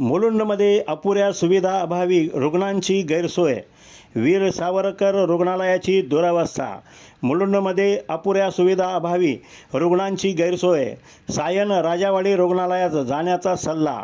मुलुंडमध्ये अपुऱ्या सुविधा अभावी रुग्णांची गैरसोय. वीर सावरकर रुग्णालयाची दुरावस्था. मुलुंडमध्ये अपुऱ्या सुविधा अभावी रुग्णांची गैरसोय. सायन राजावाडी रुग्णालयात जाण्याचा सल्ला.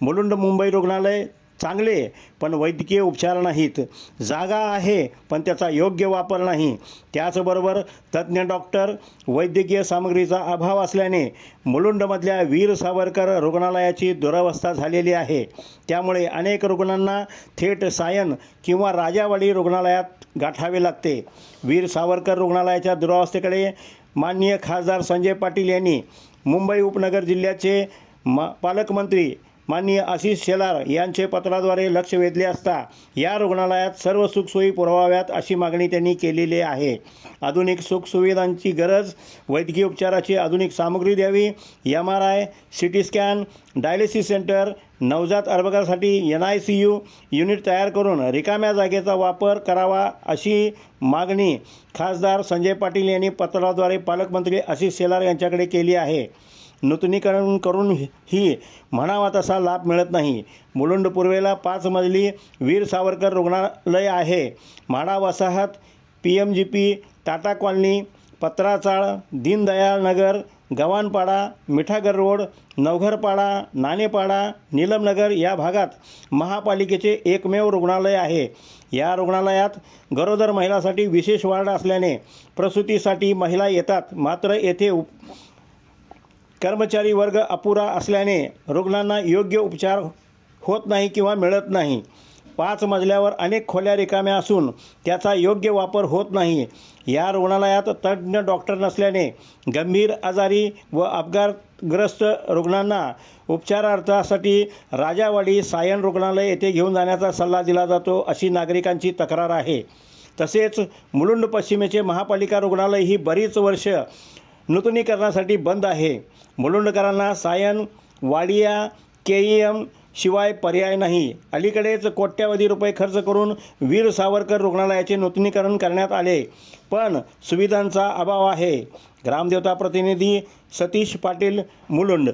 मुलुंड मुंबई रुग्णालय चांगले पण वैद्यकीय उपचार नाहीत. जागा आहे पण त्याचा योग्य वापर नाही. त्याचबरोबर तज्ज्ञ डॉक्टर वैद्यकीय सामग्रीचा अभाव असल्याने मुलुंडमधल्या वीर सावरकर रुग्णालयाची दुरावस्था झालेली आहे. त्यामुळे अनेक रुग्णांना थेट सायन किंवा राजावाडी रुग्णालयात गाठावे लागते. वीर सावरकर रुग्णालयाच्या दुरावस्थेकडे माननीय खासदार संजय पाटील यांनी मुंबई उपनगर जिल्ह्याचे मा पालकमंत्री माननीय आशिष शेलार यांचे पत्राद्वारे लक्ष वेधले असता या रुग्णालयात सर्व सुखसोयी पुरवाव्यात अशी मागणी त्यांनी केलेली आहे. आधुनिक सुखसुविधांची गरज वैद्यकीय उपचाराची आधुनिक सामग्री द्यावी M R I C T scan dialysis centre नवजात अर्भकासाठी N I C U unit तयार करून रिकाम्या जागेचा वापर करावा अशी मागणी खासदार संजय पाटील यांनी पत्राद्वारे पालकमंत्री आशिष शेलार यांच्याकडे केली आहे. नूतनीकरण करून ही म्हणावा तसा लाभ मिळत नाही. मुलुंड पूर्वेला पाच मजली वीर सावरकर रुग्णालय आहे. म्हाडा वसाहत P M G P Tata colony Patrachal Deendayal Nagar Gavhanpada Mithagar road Navgharpada Nanepada Neelamnagar या भागात महापालिकेचे एकमेव रुग्णालय आहे. या रुग्णालयात गरोदर महिलासाठी विशेष वार्ड असल्याने प्रसूतीसाठी महिला येतात. मात्र येथे उप कर्मचारी वर्ग अपुरा असल्याने रुग्णांना योग्य उपचार होत नाही किंवा मिळत नाही. पाच मजल्यावर अनेक खोल्या रिकाम्या असून त्याचा योग्य वापर होत नाही. या रुग्णालयात तज्ज्ञ डॉक्टर नसल्याने गंभीर आजारी व अपघातग्रस्त रुग्णांना उपचारार्थासाठी राजावाडी सायन रुग्णालय येथे घेऊन जाण्याचा सल्ला दिला जातो अशी नागरिकांची तक्रार आहे. तसेच मुलुंड पश्चिमेचे महापालिका रुग्णालय ही बरीच वर्ष नूतनीकरणासाठी बंद आहे. मुलुंडकरांना Sion Wadia K E M शिवाय पर्याय नाही. अलीकडेच कोट्यावधी रुपये खर्च करून वीर सावरकर रुग्णालयाचे नूतनीकरण करण्यात आले. पण सुविधांचा अभाव आहे. ग्रामदेवता प्रतिनिधी सतीश पाटील मुलुंड